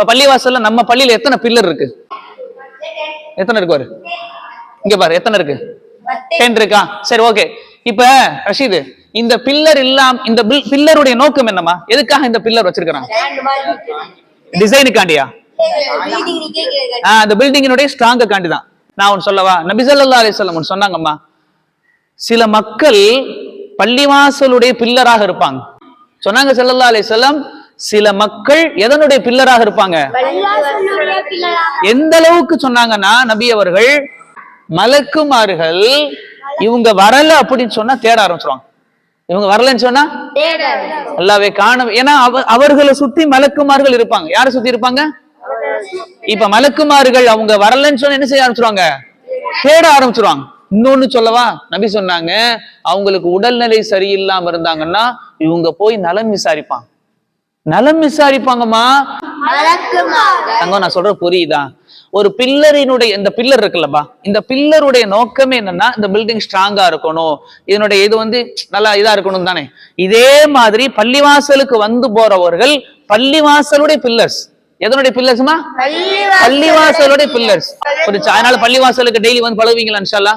இப்ப பள்ளிவாசல்ல நம்ம பள்ளியில எத்தனை பில்லர் இருக்கு? எத்தனை இருக்கு பாரு? இங்க பாரு எத்தனை இருக்கு? டென் இருக்கா? சரி ஓகே இப்ப ரஷீது இந்த பில்லர் இல்லாம் இந்த பில்லருடைய நோக்கம் என்னமா எதுக்காக இந்த பில்லர் வச்சிருக்காங்க டிசைனுக்காண்டியா அந்த பில்டிங்கினுடைய ஸ்ட்ராங்க காண்டி தான் நான் ஒன்னு சொல்லவா? நபி ஸல்லல்லாஹு அலைஹி வஸல்லம் ஒன்னு சொன்னாங்கம்மா. சில மக்கள் பள்ளிவாசலுடைய பில்லராக இருப்பாங்க. சொன்னாங்க ஸல்லல்லாஹு அலைஹி வஸல்லம் சில மக்கள் எதனுடைய பில்லராக இருப்பாங்க? எந்த அளவுக்கு சொன்னாங்கன்னா நபி அவர்கள் மலக்குமார்கள் இவங்க வரல அப்படின்னு சொன்னா தேட ஆரம்பிச்சிருவாங்க. இவங்க வரலன்னு சொன்னா அல்லாவே காண ஏன்னா அவர்களை சுத்தி மலக்குமார்கள் இருப்பாங்க. யாரை சுத்தி இருப்பாங்க? இப்ப மலக்குமார்கள் அவங்க வரலன்னு சொன்னா என்ன செய்ய ஆரம்பிச்சிருவாங்க? தேட ஆரம்பிச்சிருவாங்க. இன்னொன்னு சொல்லவா? நபி சொன்னாங்க அவங்களுக்கு உடல்நிலை சரியில்லாம இருந்தாங்கன்னா இவங்க போய் நலம் விசாரிப்பாங்க. நலம் விசாரிப்பாங்கம்மா. தங்கம் நான் சொல்ற புரியுதா? ஒரு பில்லரினுடைய இந்த பில்லர் இருக்குல்லப்பா இந்த பில்லருடைய நோக்கமே என்னன்னா இந்த பில்டிங் ஸ்ட்ராங்கா இருக்கணும். இதனுடைய இது வந்து நல்லா இதா இருக்கணும் தானே. இதே மாதிரி பள்ளிவாசலுக்கு வந்து போறவர்கள் பள்ளிவாசலுடைய பில்லர்ஸ் எதனுடைய பில்லர்ஸ்மா பள்ளிவாசலுடைய பில்லர்ஸ் புரிச்சா அதனால பள்ளிவாசலுக்கு டெய்லி வந்து பழகுவீங்களா இன்ஷால்லா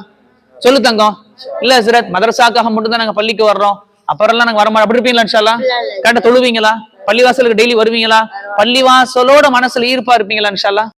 சொல்லு தங்கம். இல்ல சிரத் மதரசாக்காக மட்டும் தான் நாங்க பள்ளிக்கு வர்றோம். அப்புறம்லாம் நாங்க வரமாட்டோம். அப்படி இருப்பீங்களா இன்ஷால்லா கரெக்டா தொழுவீங்களா? பள்ளிவாசலுக்கு டெய்லி வருவீங்களா? பள்ளிவாசலோட மனசுல ஈர்ப்பா இருப்பீங்களா இன்ஷால்லா